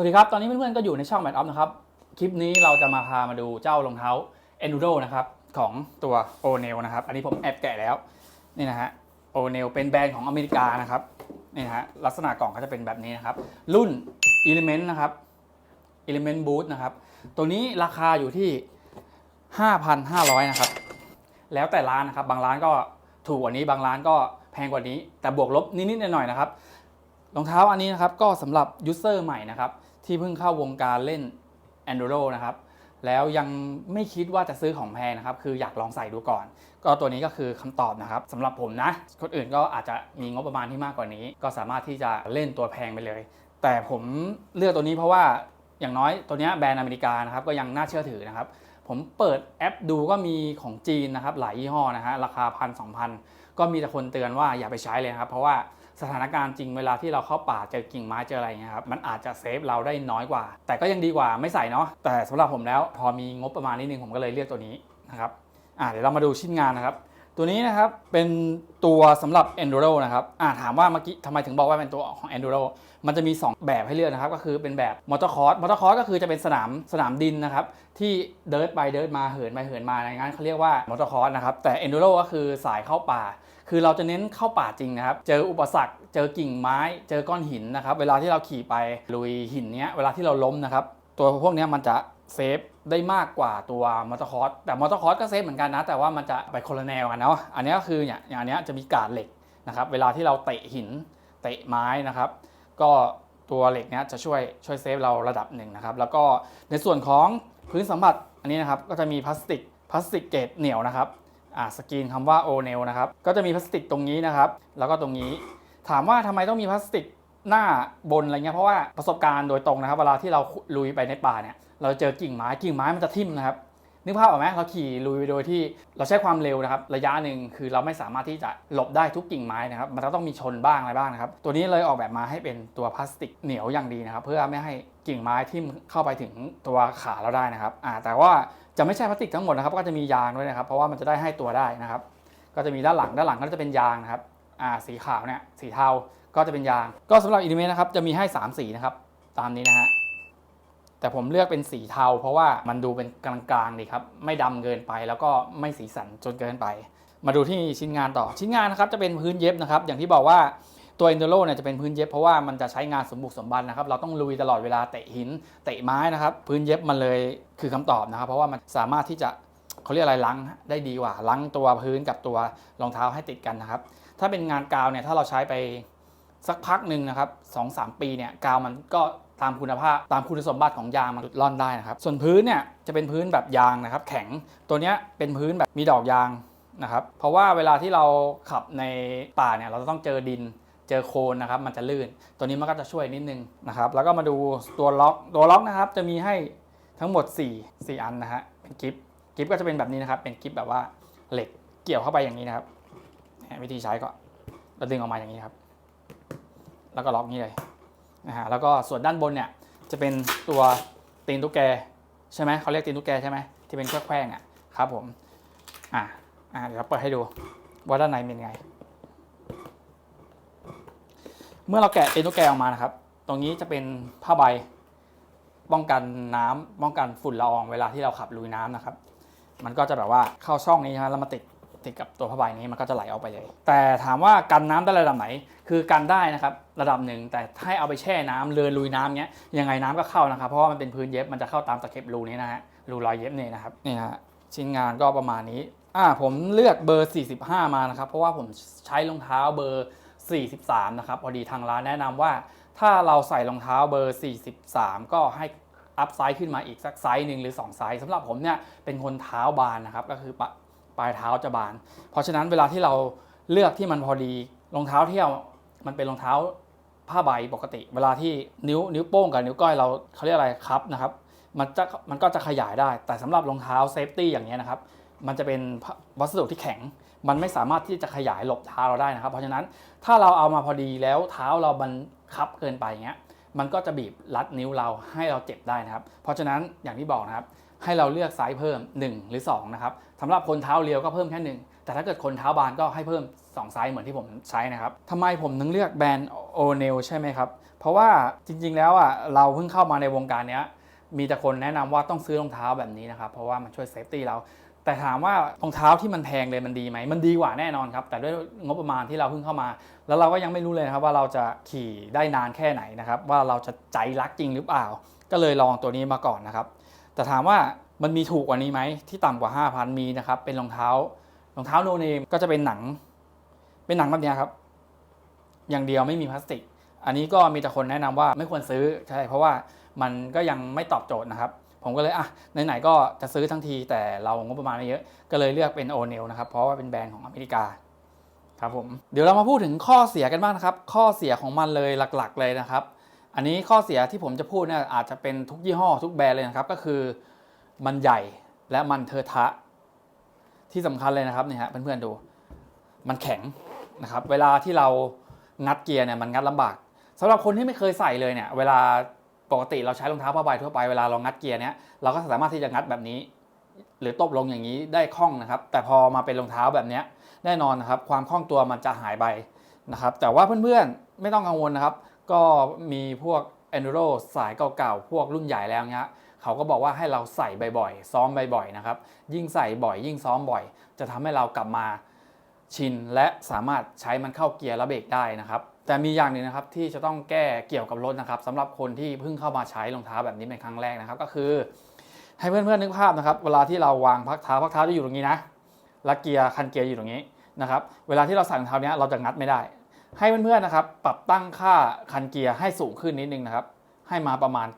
วัสดีครับ ตอนนี้เพื่อนๆก็อยู่ในช่องแมทออฟนะครับ คลิปนี้เราจะมาพามาดูเจ้ารองเท้า Enduro นะครับ ของตัว o n e l นะครับ อันนี้ผมแอบแกะแล้ว นี่นะฮะ o n e l เป็นแบรนด์ของอเมริกานะครับ นี่นะฮะ ลักษณะกล่องก็จะเป็นแบบนี้นะครับ รุ่น Element นะครับ Element Boot นะครับ ตัวนี้ราคาอยู่ที่ 5,500 นะครับ แล้วแต่ร้านนะครับ บางร้านก็ถูกกว่านี้ บางร้านก็แพงกว่านี้ แต่บวกลบนิดๆหน่อยๆนะครับ รองเท้าอันนี้นะครับ ก็สำหรับยูเซอร์ใหม่นะครับ ที่เพิ่งเข้าวงการเล่น Enduro นะครับแล้วยังไม่คิดว่าจะซื้อของแพงนะครับ คืออยากลองใส่ดูก่อน ก็ตัวนี้ก็คือคำตอบนะครับสำหรับผมนะ คนอื่นก็อาจจะมีงบประมาณที่มากกว่านี้ ก็สามารถที่จะเล่นตัวแพงไปเลย แต่ผมเลือกตัวนี้เพราะว่าอย่างน้อยตัวนี้แบรนด์อเมริกานะครับก็ยังน่าเชื่อถือนะครับ ผมเปิดแอปดูก็มีของจีนนะครับหลายยี่ห้อนะฮะราคาพันสองพันก็มีแต่คนเตือนว่าอย่าไปใช้เลยครับเพราะว่า สถานการณ์จริงเวลาที่เราเข้าป่าเจอกิ่งไม้เจออะไรเงี้ยครับมันอาจจะเซฟเราได้น้อยกว่า แต่ก็ยังดีกว่าไม่ใส่เนาะแต่สำหรับผมแล้วพอมีงบประมาณนิดนึงผมก็เลยเลือกตัวนี้นะครับอ่าเดี๋ยวเรามาดูชิ้นงานนะครับ ตัวนี้นะครับเป็นตัวสำหรับ Enduro นะครับอ่าถามว่าเมื่อกี้ทำไมถึงบอกว่าเป็นตัวของ Enduro มันจะมี 2 แบบให้เลือกนะครับ ก็คือเป็นแบบมอเตอร์คอร์สมอเตอร์คอร์สก็คือจะเป็นสนามสนามดินนะครับ ที่เดินไปเดินมาเหินไปเหินมาในงานเขาเรียกว่ามอเตอร์คอร์สนะครับ แต่ Enduro ก็คือสายเข้าป่า คือเราจะเน้นเข้าป่าจริงนะครับ เจออุปสรรค เจอกิ่งไม้ เจอก้อนหินนะครับ เวลาที่เราขี่ไปลุยหินเนี้ยเวลาที่เราล้มนะครับ ตัวพวกนี้มันจะ เซฟได้มากกว่าตัวมอเตอร์คอร์สแต่มอเตอร์คอร์สก็เซฟเหมือนกันนะ แต่ว่ามันจะไปคนละแนวกันเนาะอันนี้ก็คือเนี่ยอย่างอันนี้จะมีการดเหล็กนะครับเวลาที่เราเตะหินเตะไม้นะครับ ก็ตัวเหล็กเนี้ยจะช่วยช่วยเซฟเราระดับหนึ่งนะครับ แล้วก็ในส่วนของพื้นสัมผัสอันนี้นะครับก็จะมีพลาสติกพลาสติกเกรดเหนียวนะครับอ่าสกรีนคำว่า o n e l นะครับก็จะมีพลาสติกตรงนี้นะครับ แล้วก็ตรงนี้ ถามว่าทำไมต้องมีพลาสติกหน้าบนอะไรเงี้ยเพราะว่าประสบการณ์โดยตรงนะครับ เวลาที่เราลุยไปในป่าเนี่ย เราเจอกิ่งไม้กิ่งไม้มันจะทิ่มนะครับนึกภาพออกไหมเราขี่ลุยไปโดยที่เราใช้ความเร็วนะครับ ระยะหนึ่งคือเราไม่สามารถที่จะหลบได้ทุกกิ่งไม้นะครับ มันจะต้องมีชนบ้างอะไรบ้างนะครับ ตัวนี้เลยออกแบบมาให้เป็นตัวพลาสติกเหนียวอย่างดีนะครับ เพื่อไม่ให้กิ่งไม้ทิ่มเข้าไปถึงตัวขาเราได้นะครับอ่าแต่ว่าจะไม่ใช่พลาสติกทั้งหมดนะครับ ก็จะมียางด้วยนะครับ เพราะว่ามันจะได้ให้ตัวได้นะครับ ก็จะมีด้านหลังด้านหลังก็จะเป็นยางนะครับอ่าสีขาวเนี่ยสีเทาก็จะเป็นยาง ก็สำหรับอินเมนะครับจะมีให้ 3 สีนะครับตามนี้นะฮะ แต่ผมเลือกเป็นสีเทา เพราะว่ามันดูเป็นกลางๆดีครับ ไม่ดำเกินไปแล้วก็ไม่สีสันจนเกินไป มาดูที่ชิ้นงานต่อ ชิ้นงานนะครับจะเป็นพื้นเย็บนะครับ อย่างที่บอกว่าตัว Enduro เนี่ยจะเป็นพื้นเย็บเพราะว่ามันจะใช้งานสมบุกสมบันนะครับ เราต้องลุยตลอดเวลาเตะหินเตะไม้นะครับ พื้นเย็บมันเลยคือคำตอบนะครับ เพราะว่ามันสามารถที่จะเขาเรียกอะไรล้างได้ดีกว่าล้างตัวพื้นกับตัวรองเท้าให้ติดกันนะครับ ถ้าเป็นงานกาวเนี่ยถ้าเราใช้ไปสักพักหนึ่งนะครับสองสามปีเนี่ยกาวมันก็ ตามคุณภาพตามคุณสมบัติของยางมันดุดร่อนได้นะครับ ส่วนพื้นเนี่ยจะเป็นพื้นแบบยางนะครับ แข็งตัวเนี้ยเป็นพื้นแบบมีดอกยางนะครับ เพราะว่าเวลาที่เราขับในป่าเนี่ยเราจะต้องเจอดินเจอโคลนนะครับมันจะลื่น ตัวนี้มันก็จะช่วยนิดนึงนะครับ แล้วก็มาดูตัวล็อกตัวล็อกนะครับจะมีให้ทั้งหมด 4 4 อันนะฮะเป็นกิฟกิฟก็จะเป็นแบบนี้นะครับ เป็นกิฟแบบว่าเหล็กเกี่ยวเข้าไปอย่างนี้นะครับ วิธีใช้ก็เราดึงออกมาอย่างนี้ครับ แล้วก็ล็อกนี้เลย นะฮะแล้วก็ส่วนด้านบนเนี่ยจะเป็นตัวตีนตุ๊กแกใช่ไหมเขาเรียกตีนตุ๊กแกใช่ไหมที่เป็นแคว้งๆอะครับผมอะอะเดี๋ยวเราเปิดให้ดูว่าด้านในเป็นไง เมื่อเราแกะตีนตุ๊กแกออกมานะครับ ตรงนี้จะเป็นผ้าใบป้องกันน้ำป้องกันฝุ่นละอองเวลาที่เราขับลุยน้ำนะครับ มันก็จะแบบว่าเข้าช่องนี้นะแล้วมาติด ติดกับตัวผ้าใบนี้มันก็จะไหลออกไปเลย แต่ถามว่ากันน้ำได้ระดับไหน คือกันได้นะครับระดับหนึ่งแต่ให้เอาไปแช่น้ำเรือลุยน้ำเนี้ยยังไงน้ำก็เข้านะครับ เพราะว่ามันเป็นพื้นเย็บมันจะเข้าตามตะเข็บรูนี้นะฮะรูรอยเย็บนี่นะครับนี่ฮะชิ้นงานก็ประมาณนี้อ่าผมเลือกเบอร์ 45 มานะครับเพราะว่าผมใช้รองเท้าเบอร์ 43 นะครับพอดีทางร้านแนะนำว่า ถ้าเราใส่รองเท้าเบอร์ 43 ก็ให้อัพไซส์ขึ้นมาอีกสักไซส์หนึ่งหรือ2ไซส์สำหรับผมเนี่ยเป็นคนเท้าบานนะครับก็คือ ปลายเท้าจะบาน เพราะฉะนั้นเวลาที่เราเลือกที่มันพอดีรองเท้าเที่ยวมันเป็นรองเท้าผ้าใบปกติ เวลาที่นิ้วนิ้วโป้งกับนิ้วก้อยเราเขาเรียกอะไรครับนะครับมันจะมันก็จะขยายได้ แต่สำหรับรองเท้าเซฟตี้อย่างเนี้ยนะครับมันจะเป็นวัสดุที่แข็ง มันไม่สามารถที่จะขยายหลบเท้าเราได้นะครับ เพราะฉะนั้นถ้าเราเอามาพอดีแล้วเท้าเรามันคับเกินไปอย่างเงี้ยมันก็จะบีบรัดนิ้วเราให้เราเจ็บได้นะครับ เพราะฉะนั้นอย่างที่บอกนะครับ ให้เราเลือกไซส์เพิ่ม 1 หรือ2นะครับสำหรับคนเท้าเรียวก็เพิ่มแค่ 1 แต่ถ้าเกิดคนเท้าบานก็ให้เพิ่ม 2 ไซส์เหมือนที่ผมใช้นะครับทำไมผมถึงเลือกแบรนด์โอเนลใช่ไหมครับ เพราะว่าจริงๆแล้วอะเราเพิ่งเข้ามาในวงการเนี้ยมีแต่คนแนะนำว่าต้องซื้อรองเท้าแบบนี้นะครับ เพราะว่ามันช่วยเซฟตี้เรา แต่ถามว่ารองเท้าที่มันแพงเลยมันดีไหม มันดีกว่าแน่นอนครับ แต่ด้วยงบประมาณที่เราเพิ่งเข้ามา แล้วเราก็ยังไม่รู้เลยครับว่าเราจะขี่ได้นานแค่ไหนนะครับ ว่าเราจะใจรักจริงหรือเปล่า ก็เลยลองตัวนี้มาก่อนนะครับ แต่ถามว่ามันมีถูกกว่านี้ไหมที่ต่ำกว่า 5,000 มีนะครับเป็นรองเท้ารองเท้าโนเนมก็จะเป็นหนัง เป็นหนังแบบนี้ครับ อย่างเดียวไม่มีพลาสติก อันนี้ก็มีแต่คนแนะนำว่าไม่ควรซื้อใช่เพราะว่ามันก็ยังไม่ตอบโจทย์นะครับ ผมก็เลยอะไหนๆก็จะซื้อทั้งทีแต่เรางบประมาณไม่เยอะ ก็เลยเลือกเป็นโอเนลนะครับเพราะว่าเป็นแบรนด์ของอเมริกาครับผมเดี๋ยวเรามาพูดถึงข้อเสียกันบ้างนะครับ ข้อเสียของมันเลยหลัก ๆ เลยนะครับ อันนี้ข้อเสียที่ผมจะพูดเนี่ยอาจจะเป็นทุกยี่ห้อทุกแบรนด์เลยนะครับ ก็คือมันใหญ่และมันเทอะทะ ที่สำคัญเลยนะครับเนี่ยฮะเพื่อนๆดูมันแข็งนะครับ เวลาที่เรางัดเกียร์เนี่ยมันงัดลำบากสำหรับคนที่ไม่เคยใส่เลยเนี่ยเวลาปกติเราใช้รองเท้าผ้าใบทั่วไปเวลาเรางัดเกียร์เนี่ยเราก็สามารถที่จะงัดแบบนี้ หรือตบลงอย่างนี้ได้คล่องนะครับ แต่พอมาเป็นรองเท้าแบบเนี้ยแน่นอนนะครับ ความคล่องตัวมันจะหายไปนะครับ แต่ว่าเพื่อนๆไม่ต้องกังวลนะครับ ก็มีพวก Enduro สายเก่าๆ พวกรุ่นใหญ่แล้วเนี้ยเขาก็บอกว่าให้เราใส่บ่อยๆ ซ้อมบ่อยๆ นะครับ ยิ่งใส่บ่อย ยิ่งซ้อมบ่อย จะทำให้เรากลับมาชินและสามารถใช้มันเข้าเกียร์และเบรกได้นะครับ แต่มีอย่างหนึ่งนะครับที่จะต้องแก้เกี่ยวกับรถนะครับสำหรับคนที่เพิ่งเข้ามาใช้รองเท้าแบบนี้เป็นครั้งแรกนะครับ ก็คือ ให้เพื่อนๆนึกภาพนะครับ เวลาที่เราวางพักเท้าพักเท้าจะอยู่ตรงนี้นะและเกียร์คันเกียร์อยู่ตรงนี้นะครับ เวลาที่เราใส่รองเท้านี้เราจะงัดไม่ได้ ให้เพื่อนๆนะครับ ปรับตั้งค่าคันเกียร์ให้สูงขึ้นนิดนึงนะครับ ให้มาประมาณ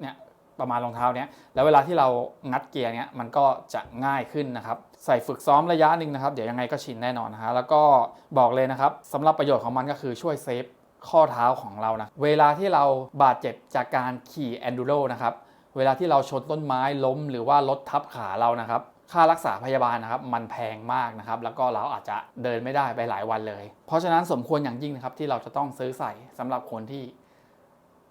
เนี่ยประมาณรองเท้าเนี้ยแล้วเวลาที่เรางัดเกียร์เนี้ยมันก็จะง่ายขึ้นนะครับ ใส่ฝึกซ้อมระยะหนึ่งนะครับ เดี๋ยวยังไงก็ชินแน่นอนนะฮะแล้วก็บอกเลยนะครับสำหรับประโยชน์ของมันก็คือช่วยเซฟข้อเท้าของเรานะเวลาที่เราบาดเจ็บจากการขี่แอนดูโรนะครับเวลาที่เราชนต้นไม้ล้มหรือว่ารถทับขาเรานะครับ ค่ารักษาพยาบาลนะครับมันแพงมากนะครับแล้วก็เราอาจจะเดินไม่ได้ไปหลายวันเลย เพราะฉะนั้นสมควรอย่างยิ่งนะครับที่เราจะต้องซื้อใส่สำหรับคนที่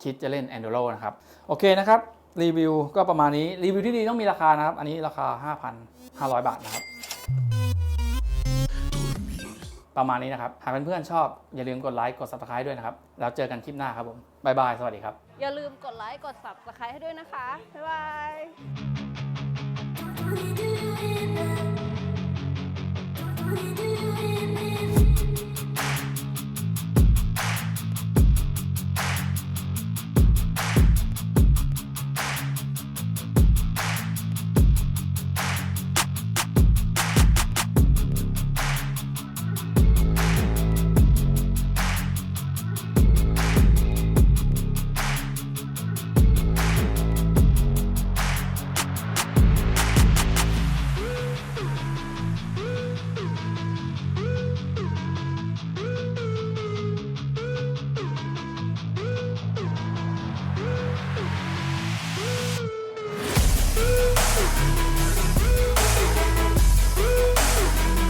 คิดจะเล่น Enduro นะครับโอเคนะครับรีวิวก็ประมาณนี้รีวิวที่ดีต้องมีราคานะครับ อันนี้ราคา 5,500 บาทนะครับ ประมาณนี้นะครับ หากเพื่อนๆชอบ อย่าลืมกดไลค์กด subscribe ด้วยนะครับ แล้วเจอกันคลิปหน้าครับผม บ๊ายบาย สวัสดีครับ อย่าลืมกดไลค์กด subscribe ให้ด้วยนะคะ บ๊ายบาย do it now.